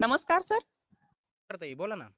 नमस्कार सर. ताई बोला ना.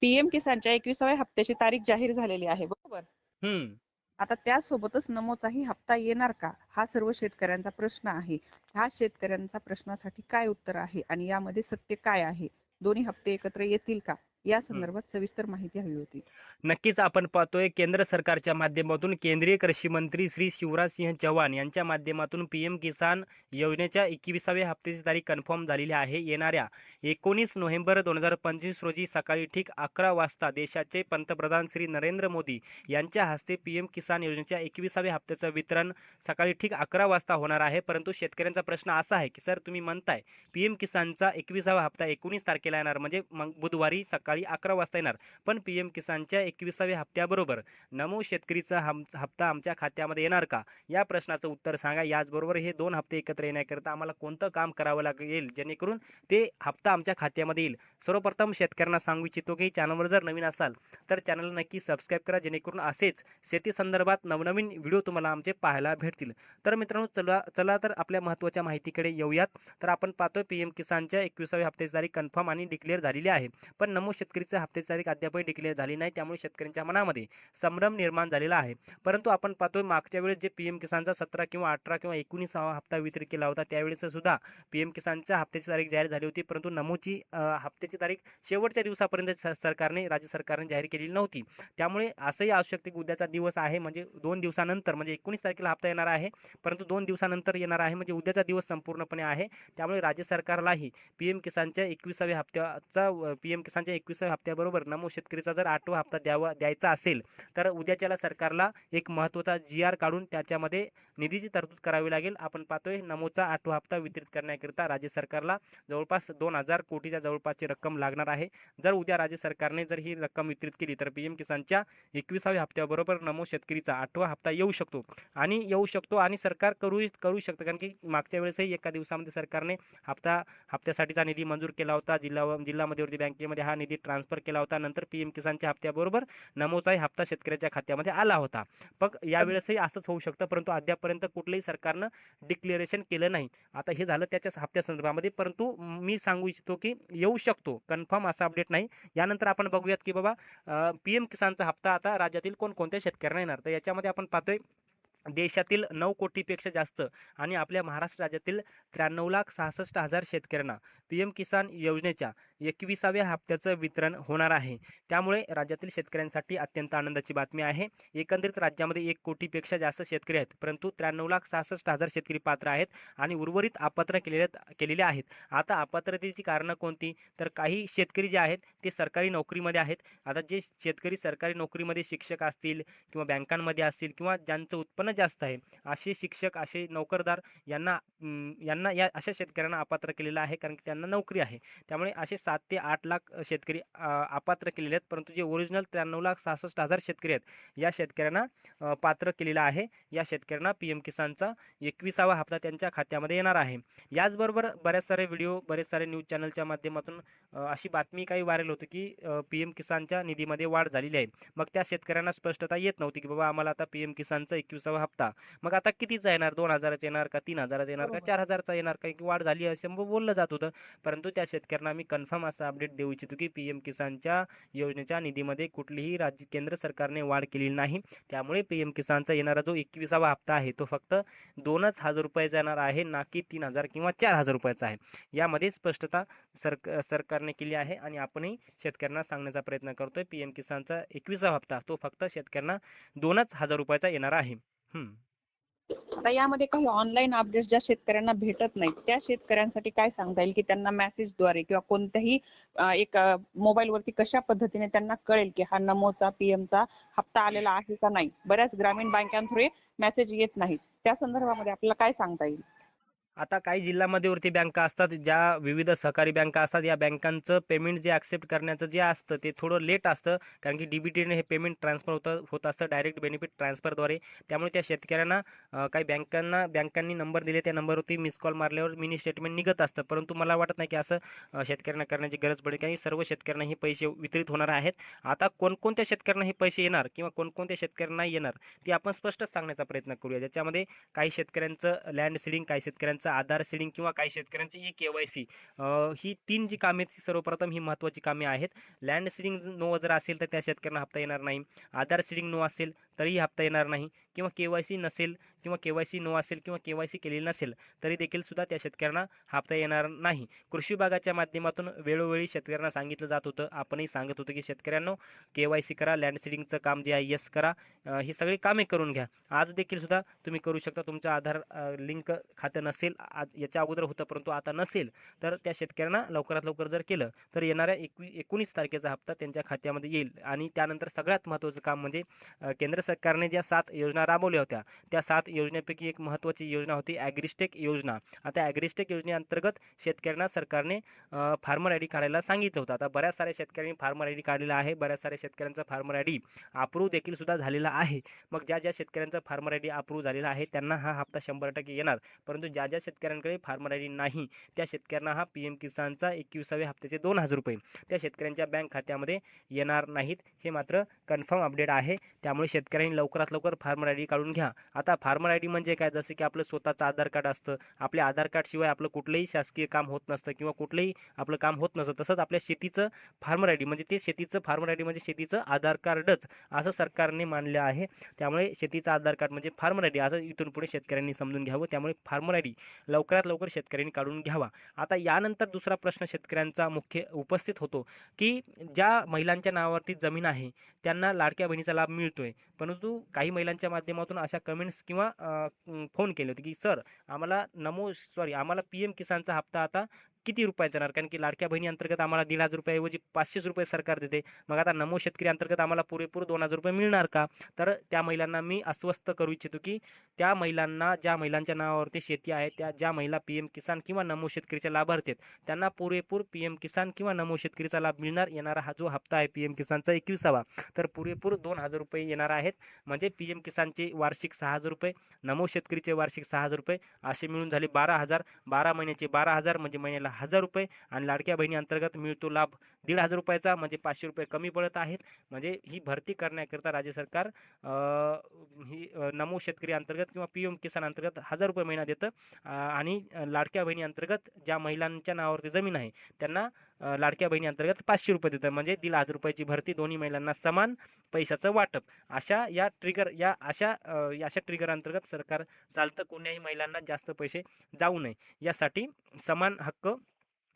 पीएम किसानच्या एकविसाव्या हप्त्याची तारीख जाहीर झालेली आहे बरोबर? हम्म. आता त्यासोबतच नमोचाही हप्ता येणार का? हा सर्व शेतकऱ्यांचा प्रश्न आहे. ह्या शेतकऱ्यांचा प्रश्नासाठी काय उत्तर आहे? आणि यामध्ये सत्य काय आहे? दोन्ही हप्ते एकत्र येतील का? या संदर्भात सविस्तर माहिती हवी होती. नक्कीच आपण पाहतोय केंद्र सरकारच्या माध्यमातून केंद्रीय कृषी मंत्री श्री शिवराज सिंह चौहान यांच्या माध्यमातून पीएम किसान योजनेच्या एकविसाव्या हप्त्याची तारीख कन्फर्म झालेली आहे. येणाऱ्या एकोणीस नोव्हेंबर दोन हजार पंचवीस रोजी सकाळी ठीक अकरा वाजता देशाचे पंतप्रधान श्री नरेंद्र मोदी यांच्या हस्ते पीएम किसान योजनेच्या एकविसाव्या हप्त्याचं वितरण सकाळी ठीक अकरा वाजता होणार आहे. परंतु शेतकऱ्यांचा प्रश्न असा आहे की सर तुम्ही म्हणताय पीएम किसानचा एकविसावा हप्ता एकोणीस तारखेला येणार म्हणजे मग बुधवारी सकाळी अकरा वाजता येणार. पण पीएम किसानच्या एकविसाव्या हप्त्याबरोबर नमो शेतकरीचा हम हप्ता आमच्या खात्यामध्ये येणार का? या प्रश्नाचं उत्तर सांगा. याचबरोबर हे दोन हप्ते एकत्र येण्याकरिता आम्हाला कोणतं काम करावं लागेल? जेणेकरून ते हप्ता आमच्या खात्यामध्ये येईल. सर्वप्रथम शेतकऱ्यांना सांगू इच्छितो की चॅनलवर जर नवीन असाल तर चॅनल नक्की सबस्क्राईब करा. जेणेकरून असेच शेती संदर्भात नवनवीन व्हिडिओ तुम्हाला आमचे पाहायला भेटतील. तर मित्रांनो चला चला तर आपल्या महत्त्वाच्या माहितीकडे येऊयात. तर आपण पाहतोय पीएम किसानच्या एकविसाव्या हप्त्याची तारीख कन्फर्म आणि डिक्लेअर झालेली आहे. पण नमो शेतकरीचं हप्त्याची तारीख अद्यापही डिक्लेअर झाली नाही. त्यामुळे शेतकऱ्यांच्या मनामध्ये संभ्रम निर्माण झालेला आहे. परंतु आपण पाहतोय मागच्या वेळेस जे पीएम किसानचा सतरा किंवा अठरा किंवा एकोणीसावा हप्ता वितरित केला होता त्यावेळेस सुद्धा पीएम किसानच्या हप्त्याची तारीख जाहीर झाली होती. परंतु नमोची हप्त्याची तारीख शेवटच्या दिवसापर्यंत सरकारने राज्य सरकारने जाहीर केलेली नव्हती. त्यामुळे असंही असू शकते की उद्याचा दिवस आहे म्हणजे दोन दिवसानंतर म्हणजे एकोणीस तारखेला हप्ता येणार आहे. परंतु दोन दिवसानंतर येणार आहे म्हणजे उद्याचा दिवस संपूर्णपणे आहे. त्यामुळे राज्य सरकारलाही पी एम किसानच्या एकविसाव्या हप्त्याचा पी एम किसानच्या एकविसाव्या हप्त्याबरोबर नमो शेतकरीचा जर आठवा हप्ता द्यावा द्यायचा असेल तर उद्याच्याला सरकारला एक महत्त्वाचा जी आर काढून त्याच्यामध्ये निधीची तरतूद करावी लागेल. आपण पाहतोय नमोचा आठवा हप्ता वितरित करण्याकरिता राज्य सरकारला जवळपास दोन हजार कोटीच्या जवळपासची रक्कम लागणार आहे. जर उद्या राज्य सरकारने जर ही रक्कम वितरित केली तर पीएम किसानच्या एकविसाव्या हप्त्याबरोबर नमो शेतकरीचा आठवा हप्ता येऊ शकतो. आणि येऊ शकतो आणि सरकार करू करू शकतं. कारण की मागच्या वेळेसही एका दिवसामध्ये सरकारने हप्ता हप्त्यासाठीचा निधी मंजूर केला होता. जिल्हा जिल्हा मध्यवर्ती बँकेमध्ये हा निधी ट्रान्सफर केला होता. नंतर पीएम किसानच्या हप्त्याबरोबर नमोचाही हप्ता शेतकऱ्याच्या खात्यामध्ये आला होता. मग यावेळेसही असंच होऊ शकतं परंतु अद्यापर्यंत कुठलंही सरकारनं डिक्लेरेशन केलं नाही. आता हे झालं त्याच्या हप्त्या संदर्भामध्ये परंतु मी सांगू इच्छितो की येऊ शकतो. कन्फर्म असा अपडेट नाही. यानंतर आपण बघूयात की बाबा पीएम किसानचा हप्ता आता राज्यातील कोणकोणत्या शेतकऱ्यांना येणार? तर याच्यामध्ये आपण पाहतोय देशातील नऊ कोटीपेक्षा जास्त आणि आपल्या महाराष्ट्र राज्यातील त्र्याण्णव लाख सहासष्ट हजार शेतकऱ्यांना पी एम किसान योजनेच्या एकविसाव्या हप्त्याचं वितरण होणार आहे. त्यामुळे राज्यातील शेतकऱ्यांसाठी अत्यंत आनंदाची बातमी आहे. एकंदरीत राज्यामध्ये एक कोटीपेक्षा जास्त शेतकरी आहेत परंतु त्र्याण्णव लाख सहासष्ट हजार शेतकरी पात्र आहेत आणि उर्वरित अपात्र केलेले केलेले आहेत. आता अपात्रतेची कारणं कोणती? तर काही शेतकरी जे आहेत ते सरकारी नोकरीमध्ये आहेत. आता जे शेतकरी सरकारी नोकरीमध्ये शिक्षक असतील किंवा बँकांमध्ये असतील किंवा ज्यांचं उत्पन्न जास्त आहे. असे शिक्षक असे नोकरदार यांना यांना या अशा शेतकऱ्यांना अपात्र केलेलं आहे कारण की त्यांना नोकरी आहे. त्यामुळे असे सात ते आठ लाख शेतकरी अपात्र केलेले आहेत परंतु जे ओरिजिनल त्र्याण्णव लाख सहासष्ट हजार शेतकरी आहेत या शेतकऱ्यांना पात्र केलेलं आहे. या शेतकऱ्यांना पी एम किसानचा एकविसावा हप्ता त्यांच्या खात्यामध्ये येणार आहे. याचबरोबर बऱ्याच सारे व्हिडिओ बरेच सारे न्यूज चॅनलच्या माध्यमातून अशी बातमी काही व्हायरल होती की पी एम किसानच्या निधीमध्ये वाढ झालेली आहे. मग त्या शेतकऱ्यांना स्पष्टता येत नव्हती की बाबा आम्हाला आता पी एम किसानचा एकविसावा हप्ता. मग आता कितीचा येणार? दोन हजाराचा येणार का तीन हजाराचा येणार का. चार हजारचा येणार? का वाढ झाली असे बोललं जात होतं. परंतु त्या शेतकऱ्यांना मी कन्फर्म असं अपडेट देऊ इच्छितो की पी एम किसानच्या योजनेच्या निधीमध्ये कुठलीही राज्य केंद्र सरकारने वाढ केलेली नाही. त्यामुळे पी एम किसानचा येणारा जो एकविसावा हप्ता आहे तो फक्त दोनच हजार रुपयाचा येणार आहे ना की तीन हजार किंवा चार हजार रुपयाचा आहे. यामध्ये स्पष्टता सरक सरकारने केली आहे आणि आपणही शेतकऱ्यांना सांगण्याचा प्रयत्न करतोय. पी एम किसानचा एकविसावा हप्ता तो फक्त शेतकऱ्यांना दोनच हजार रुपयाचा येणार आहे. आता यामध्ये काही ऑनलाईन अपडेट्स ज्या शेतकऱ्यांना भेटत नाहीत त्या शेतकऱ्यांसाठी काय सांगता येईल? की त्यांना मेसेजद्वारे किंवा कोणत्याही एक मोबाईल वरती कशा पद्धतीने त्यांना कळेल की हा नमोचा पीएमचा चा हप्ता आलेला आहे का नाही? बऱ्याच ग्रामीण बँकांथ्रू मेसेज येत नाहीत. त्या संदर्भामध्ये आपल्याला काय सांगता येईल? आता काही जिल्हा मध्यवर्ती बँका असतात ज्या विविध सहकारी बँका असतात या बँकांचं पेमेंट जे ॲक्सेप्ट करण्याचं जे असतं ते थोडं लेट असतं कारण की डीबीटीने हे पेमेंट ट्रान्सफर होतं होत असतं डायरेक्ट बेनिफिट ट्रान्सफरद्वारे त्यामुळे त्या शेतकऱ्यांना काही बँकांना बँकांनी नंबर दिले त्या नंबरवरती मिस कॉल मारल्यावर मिनी स्टेटमेंट निघत असतं. परंतु मला वाटत नाही की असं शेतकऱ्यांना करण्याची गरज पडेल कारण सर्व शेतकऱ्यांना हे पैसे वितरित होणार आहेत. आता कोणकोणत्या शेतकऱ्यांना हे पैसे येणार किंवा कोणकोणत्या शेतकऱ्यांना येणार ते आपण स्पष्टच सांगण्याचा प्रयत्न करूया. ज्याच्यामध्ये काही शेतकऱ्यांचं लँड सिडिंग काही शेतकऱ्यांचं शेतकऱ्यांचं आधार सीडिंग किंवा काही शेतकऱ्यांची ई के वाय सी ही तीन जी कामे आहेत, सर्वप्रथम ही महत्त्वाची कामे आहेत. लँड सीडिंग नो जर असेल तर त्या शेतकऱ्यांना हप्ता येणार नाही. आधार सीडिंग नो असेल तरीही हप्ता येणार नाही किंवा के वाय सी नसेल किंवा के वाय सी नो असेल किंवा के वाय सी केलेली नसेल तरी देखील सुद्धा त्या शेतकऱ्यांना हप्ता येणार नाही. कृषी विभागाच्या माध्यमातून वेळोवेळी शेतकऱ्यांना सांगितलं जात होतं. आपणही सांगत होतो की शेतकऱ्यांनो के वाय सी करा लँड सिडिंगचं काम जे आहे यस करा. ही सगळी कामे करून घ्या. आज देखील सुद्धा तुम्ही करू शकता. तुमचं आधार लिंक खातं नसेल याच्या अगोदर होतं परंतु आता नसेल तर त्या शेतकऱ्यांना लवकरात लवकर जर केलं तर येणाऱ्या एकवी एकोणीस तारखेचा हप्ता त्यांच्या खात्यामध्ये येईल. आणि त्यानंतर सगळ्यात महत्त्वाचं काम म्हणजे केंद्र सरकारने ज्या सात योजना राबवल्या होत्या त्या सात योजनेपैकी एक महत्त्वाची योजना होती ॲग्रिस्टेक योजना. आता ॲग्रिस्टेक योजनेअंतर्गत शेतकऱ्यांना सरकारने फार्मर आय डी काढायला सांगितलं होतं. आता बऱ्याच साऱ्या शेतकऱ्यांनी फार्मर आय डी काढलेला आहे बऱ्याच साऱ्या शेतकऱ्यांचा फार्मर आय डी अप्रूव्ह देखील सुद्धा झालेला आहे. मग ज्या ज्या शेतकऱ्यांचा फार्मर आय डी अप्रूव्ह झालेला आहे त्यांना हा हप्ता शंभर टक्के येणार. परंतु ज्या ज्या शेतकऱ्यांकडे फार्मर आय डी नाही त्या शेतकऱ्यांना हा पी एम किसानचा एकविसाव्या हप्त्याचे दोन हजार रुपये त्या शेतकऱ्यांच्या बँक खात्यामध्ये येणार नाहीत. हे मात्र कन्फर्म अपडेट आहे. त्यामुळे शेतकऱ्यांनी लवकरात लवकर फार्मर आय डी काढून घ्या. आता फार्मर आय डी म्हणजे काय? जसं की आपलं स्वतःचं आधार कार्ड असतं. आपल्या आधार कार्डशिवाय आपलं कुठलंही शासकीय काम होत नसतं किंवा कुठलंही आपलं काम होत नसतं. तसंच आपल्या शेतीचं फार्मर आय डी म्हणजे ते शेतीचं फार्मर आय डी म्हणजे शेतीचं आधार कार्डच असं सरकारने मानलं आहे. त्यामुळे शेतीचं आधार कार्ड म्हणजे फार्मर आय डी असं इथून पुढे शेतकऱ्यांनी समजून घ्यावं. त्यामुळे फार्मर आय डी लवकरात लवकर शेतकऱ्यांनी काढून घ्यावा. आता यानंतर दुसरा प्रश्न शेतकऱ्यांचा मुख्य उपस्थित होतो की ज्या महिलांच्या नावावरती जमीन आहे त्यांना लाडक्या बहिणीचा लाभ मिळतोय. परंतु काही महिलांच्या माध्यमातून अशा कमेंट्स किंवा फोन केले होते की सर आम्हाला नमो सॉरी आम्हाला पी एम किसानचा हप्ता आता किती रुपये जाणार? कारण की लाडक्या बहिणी अंतर्गत आम्हाला दीड हजार रुपयाऐवजी पाचशेच रुपये सरकार देते. मग आता नमो शेतकरी अंतर्गत आम्हाला पुरेपूर दोन हजार रुपये मिळणार का? तर त्या महिलांना मी अस्वस्थ करू इच्छितो की त्या महिलांना ज्या महिलांच्या नावावरती शेती आहे त्या ज्या महिला पी एम किसान किंवा नमो शेतकरीच्या लाभार्थी आहेत त्यांना पुरेपूर पी एम किसान किंवा नमो शेतकरीचा लाभ मिळणार. येणारा हा जो हप्ता आहे पी एम किसानचा एकविसावा. तर पुरेपूर दोन हजार रुपये येणार आहेत. म्हणजे पी एम किसानचे वार्षिक सहा हजार रुपये नमो शेतकरीचे वार्षिक सहा हजार रुपये असे मिळून झाले बारा हजार. बारा महिन्याचे बारा हजार म्हणजे महिन्याला हजार रुपये आणि लाडक्या बहिणी अंतर्गत मिळतो लाभ. दीड हजार रुपयाचा म्हणजे पाचशे रुपये कमी पडत आहेत. म्हणजे ही भरती करण्याकरिता राज्य सरकार ही नमो शेतकरी अंतर्गत किंवा पी एम किसान अंतर्गत हजार रुपये महिना देतं. आणि लाडक्या बहिणी अंतर्गत ज्या महिलांच्या नावावरती जमीन आहे त्यांना लाडक्या बहिणी अंतर्गत पाचशे रुपये देतात म्हणजे दीड हजार रुपयाची भरती दोन्ही महिलांना समान पैशाचं वाटप. अशा या ट्रिगर या अशा अशा ट्रिगर अंतर्गत सरकार चालतं. कोण्याही महिलांना जास्त पैसे जाऊ नये. यासाठी समान हक्क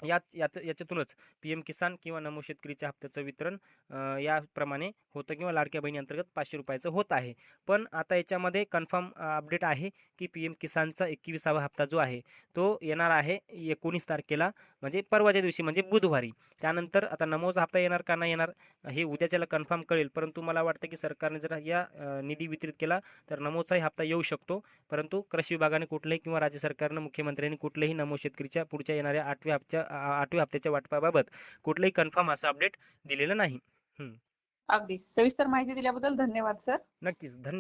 यात यात याच्यातूनच पी एम किसान किंवा नमो शेतकरीच्या हप्त्याचं वितरण याप्रमाणे होतं किंवा लाडक्या बहिणी अंतर्गत पाचशे रुपयाचं होत आहे. पण आता याच्यामध्ये कन्फर्म अपडेट आहे की पी एम किसानचा एकविसावा हप्ता जो आहे तो येणार आहे एकोणीस तारखेला म्हणजे परवाच्या दिवशी म्हणजे बुधवारी. त्यानंतर आता नमोचा हप्ता येणार का नाही येणार हे उद्याच्याला कन्फर्म कळेल. परंतु मला वाटतं की सरकारने जर या निधी वितरित केला तर नमोचाही हप्ता येऊ शकतो. परंतु कृषी विभागाने कुठलेही किंवा राज्य सरकारनं मुख्यमंत्र्यांनी कुठलेही नमो शेतकरीच्या पुढच्या येणाऱ्या आठव्या हप्त्या आठव्या हप्त्याच्या वाटपाबाबत कुठलंही कन्फर्म असं अपडेट दिलेलं नाही. अगदी. सविस्तर माहिती दिल्याबद्दल धन्यवाद सर. नक्कीच. धन्यवाद.